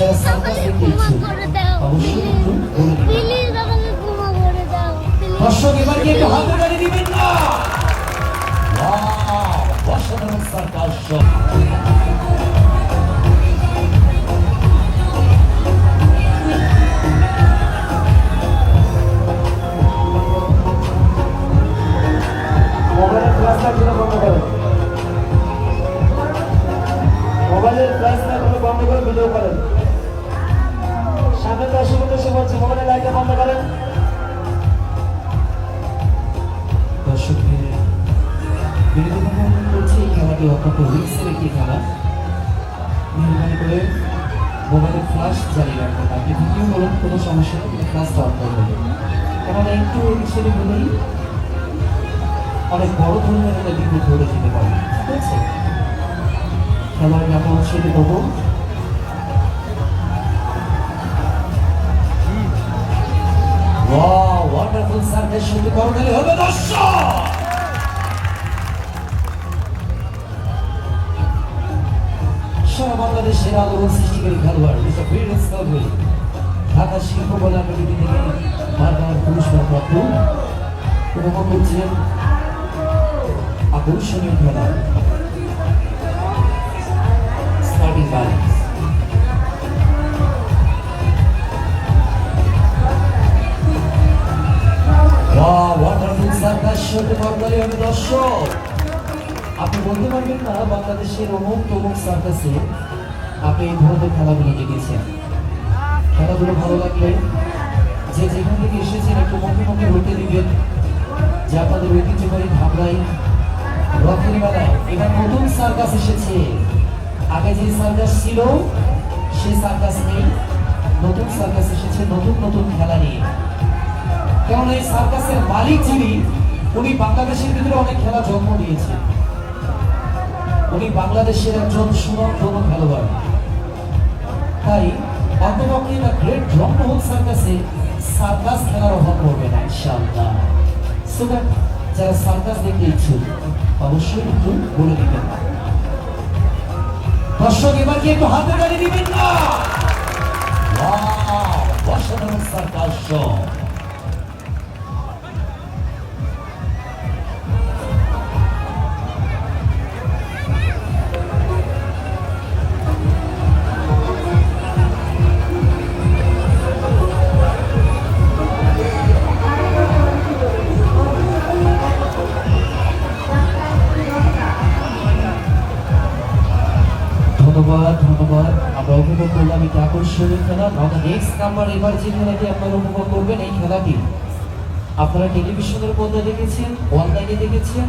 যারা সার্কাস দেখতে ইচ্ছুক অবশ্যই প্লিজ। দর্শক, এবার একটু না? মোবাইলের মোবাইলের ফ্ল্যাশটা গুলো বন্ধ করে। ভিডিও করেন। সামনে দর্শক উদ্দেশ্যে বলছি মোবাইলের লাইটটা বন্ধ করেন। দর্শকদের বিনোদন করছে, এই খেলাটি অত্যন্ত রিক্সের একটি খেলা। করে মোবাইলের ফ্লাশ জারি রাখবেন আপনি ভিডিও কোনো সমস্যা কিন্তু ফ্লাশটা অফ করবেন কেননা একটু এদিক হলেই অনেক বড় ধরনের একটা বিপদ পারে, ঠিক আছে? খেলার নাম হচ্ছে দেবো ওয়াও ওয়ান্ডারফুল সার্ভিস শুরু করতে হবে দর্শক বাংলাদেশের আলোড়ন সৃষ্টিকারী খেলোয়াড় মিস্টার ফিরোজ কাবুল ঢাকা শিল্প কলা একাডেমি থেকে বারবার পুরস্কার আকর্ষণীয় শোতে করতালি দর্শক। আপনি বলতে পারবেন না, বাংলাদেশের অমুক তমুক সার্কাসে আপনি এই ধরনের খেলাগুলো দেখেছেন খেলাগুলো ভালো লাগলে যে যেখান থেকে এসেছেন একটু মুখে মুখে হতে দিবেন যে আপনাদের ঐতিহ্যবাহী ধাবড়াই রথের বেলায় এবার নতুন সার্কাস এসেছে। আগে যে সার্কাস ছিল, সেই সার্কাস নেই নতুন সার্কাস এসেছে, নতুন নতুন খেলা নিয়ে। কারণ এই সার্কাসের মালিক যিনি উনি বাংলাদেশের ভিতরে অনেক খেলা জন্ম দিয়েছে উনি বাংলাদেশের একজন সুনামধন্য খেলোয়াড়। তাই অন্তপক্ষে দ্য গ্রেট জন্মহল সার্কাসে, সার্কাস খেলার অভাব পড়বে না, ইনশাআল্লাহ। যারা সার্কাস দেখতে ইচ্ছুক, অবশ্যই একটু বলে দিবেন। দর্শক, এবার কি একটু হাতে তালি দিবেন না? অসাধারণ সার্কাস শো ধন্যবাদ ধন্যবাদ। আমরা উপভোগ করলাম এটা আকর্ষণীয় খেলা। আমরা নেক্সট নাম্বার এবার যে খেলাটি আপনারা উপভোগ করবেন, এই খেলাটি আপনারা টেলিভিশনের পর্দায় দেখেছেন অনলাইনে দেখেছেন।